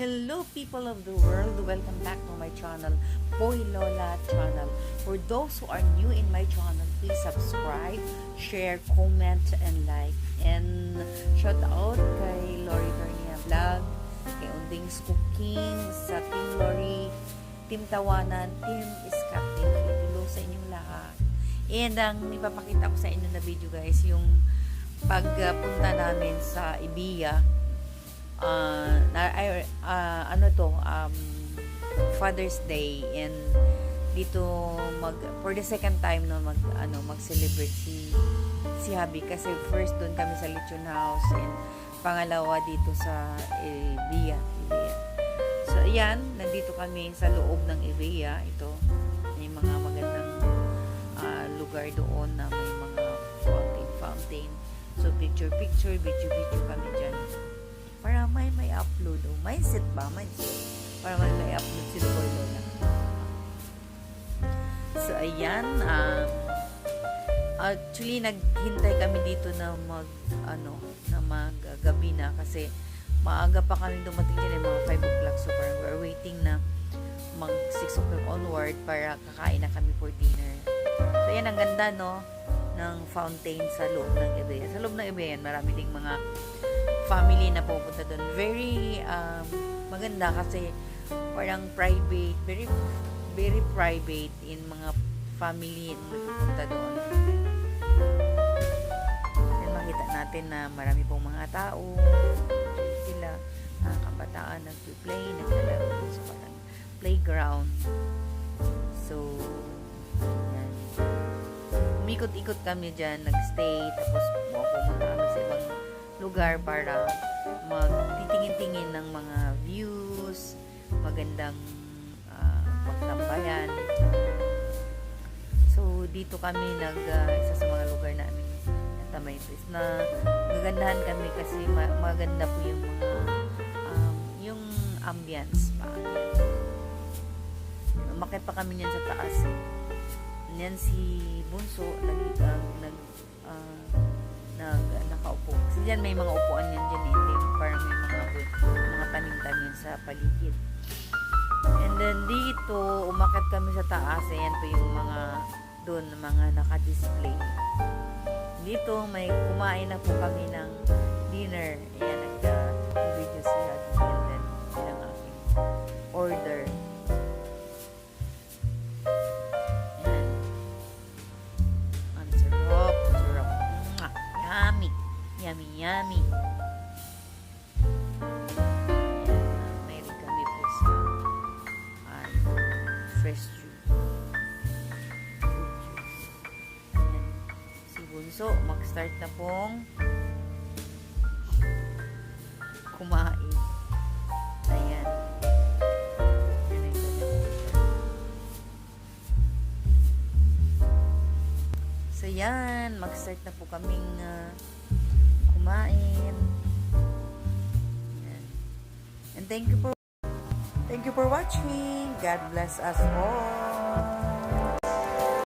Hello people of the world, welcome back to my channel, Boy Lola channel. For those who are new in my channel, please subscribe, share, comment, and like. And shout out kay Lori Garnia Vlog, kay Unding's Cooking, sa Team Lori, Team Tawanan, Team you. Hello sa inyong lahat. And ang ipapakita ko sa inyo na video guys, yung pagpunta namin sa Ibiya, uh, ano to, um, Father's Day and dito mag for the second time no mag ano mag-celebrate si si Habi kasi first doon kami sa Lechon House and pangalawa dito sa Evia, Evia. So ayan, nandito kami sa loob ng Evia. Ito may mga magandang ah, lugar doon na may mga fountain fountain. So picture picture, video video kami upload o may set ba? May set para may may upload si Boy Lola. So ayan um, actually naghintay kami dito na mag ano na maggabi na kasi maaga pa kami dumating dyan eh, mga 5 o'clock. So parang we're waiting na mag 6 o'clock onward para kakain na kami for dinner. So ayan ang ganda no ng fountain sa loob ng Ibeyan. Sa loob ng Ibeyan, marami ding mga family na pupunta doon. Very um, maganda kasi parang private, very very private in mga family na pupunta doon. Then makita natin na marami pong mga tao, sila, mga kabataan nag-play, naglalaro sa parang playground. So, yan. Umikot-ikot kami dyan, nag-stay, tapos pumunta kami sa ibang lugar para magtitingin-tingin ng mga views, magandang uh. So, dito kami nag, uh, isa sa mga lugar namin na Tamaytis na gagandahan kami kasi ma- maganda po yung mga um, yung ambience pa. Umakit pa kami niyan sa taas. Niyan si Bunso nag, uh, nag uh, nag nakaupo. Kasi dyan may mga upuan yan dyan eh. May, parang may mga mga tanim-tanim sa paligid. And then dito, umakit kami sa taas. Ayan po yung mga doon, mga naka-display. Dito, may kumain na po kami ng dinner. Ayan, Yummy, yummy. Ayan, mayroon kami po sa ano, fresh juice. Mag-start na pong kumain. Ayan. So yan, mag-start na po kaming ah, kumain. And thank you for thank you for watching. God bless us all.